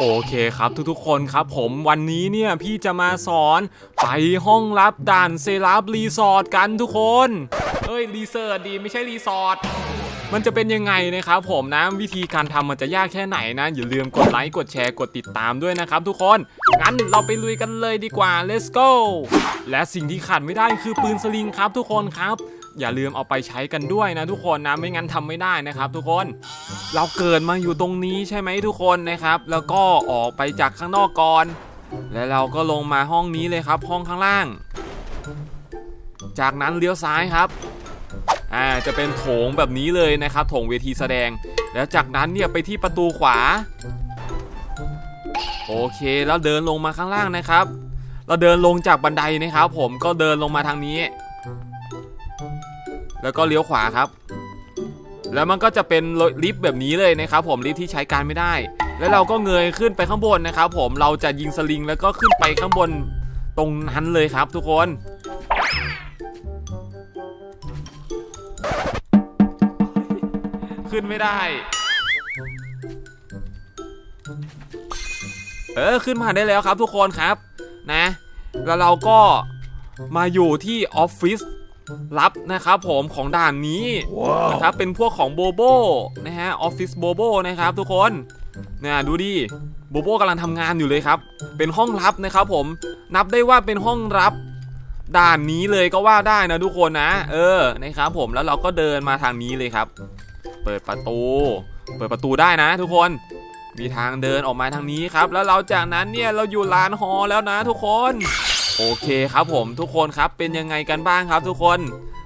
โอเคครับทุกๆคนครับผมวันนี้เนี่ยพี่จะมาสอนไปห้องลับด่านเซราฟรีสอร์ทกันทุกคนเฮ้ยรีเสิร์ชดีไม่ใช่รีสอร์ทมันจะเป็นยังไงนะครับผมนะวิธีการทำมันจะยากแค่ไหนนะ อย่าลืมกดไลค์กดแชร์กดติดตามด้วยนะครับทุกคนงั้นเราไปลุยกันเลยดีกว่า let's go และสิ่งที่ขาดไม่ได้คือปืนสลิงครับทุกคนครับ อย่าลืมเอาไปใช้กันด้วยนะทุกคนนะไม่งั้นทำไม่ได้นะครับ ทุกคนเราเกิดมาอยู่ตรงนี้ใช่ไหมทุกคนนะครับ แล้วก็ออกไปจากข้างนอกก่อน แล้วเราก็ลงมาห้องนี้เลยครับ ห้องข้างล่าง จากนั้นเลี้ยวซ้ายครับอ่าจะเป็นโถงแบบนี้เลยนะครับโถงเวทีแสดง แล้วจากนั้นเนี่ยไปที่ประตูขวา โอเคแล้วเดินลงมาข้างล่างนะครับ เราเดินลงจากบันไดนะครับ ผมก็เดินลงมาทางนี้ แล้วก็เลี้ยวขวาครับ แล้วมันก็จะเป็นลิฟต์แบบนี้เลยนะครับผมลิฟต์ที่ใช้การไม่ได้ แล้วเราก็เงยขึ้นไปข้างบนนะครับผมเราจะยิงสลิงแล้วก็ขึ้นไปข้างบนตรงนั้นเลยครับทุกคนขึ้นไม่ได้ เออขึ้นมาได้แล้วครับทุกคนครับนะ แล้วเราก็มาอยู่ที่ออฟฟิศ ลับนะครับผมของด่านนี้นะครับเป็นพวกของโบโบนะฮะออฟฟิศโบโบนะครับทุกคนเนี่ยดูดิโบโบกำลังทำงานอยู่เลยครับ เป็นห้องลับนะครับผมนับได้ว่าเป็นห้องลับด่านนี้เลยก็ว่าได้นะทุกคนนะ เออนะครับผมแล้วเราก็เดินมาทางนี้เลยครับ เปิดประตู เปิดประตูได้นะทุกคนมีทางเดินออกมาทางนี้ครับ แล้วเราจากนั้นเนี่ยเราอยู่ลานฮอลล์แล้วนะทุกคน โอเคครับผมทุกคนครับเป็นยังไงกันบ้างครับทุกคน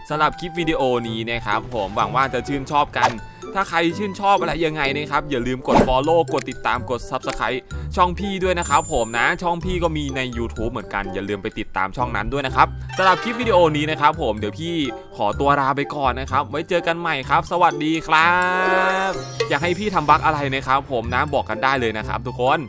สำหรับคลิปวิดีโอนี้นะครับผมหวังว่าจะชื่นชอบกัน ถ้าใครชื่นชอบอะไรยังไงนะครับอย่าลืมกด Follow กดติดตามกด Subscribe ช่องพี่ด้วยนะครับผมนะช่องพี่ก็มีใน YouTube เหมือนกันอย่าลืมไปติดตามช่องนั้นด้วยนะครับสำหรับคลิปวิดีโอนี้นะครับผมเดี๋ยวพี่ขอตัวลาไปก่อนนะครับ ไว้เจอกันใหม่ครับ สวัสดีครับ อยากให้พี่ทำบั๊กอะไรนะครับ ผมนะบอกกันได้เลยนะครับ ทุกคน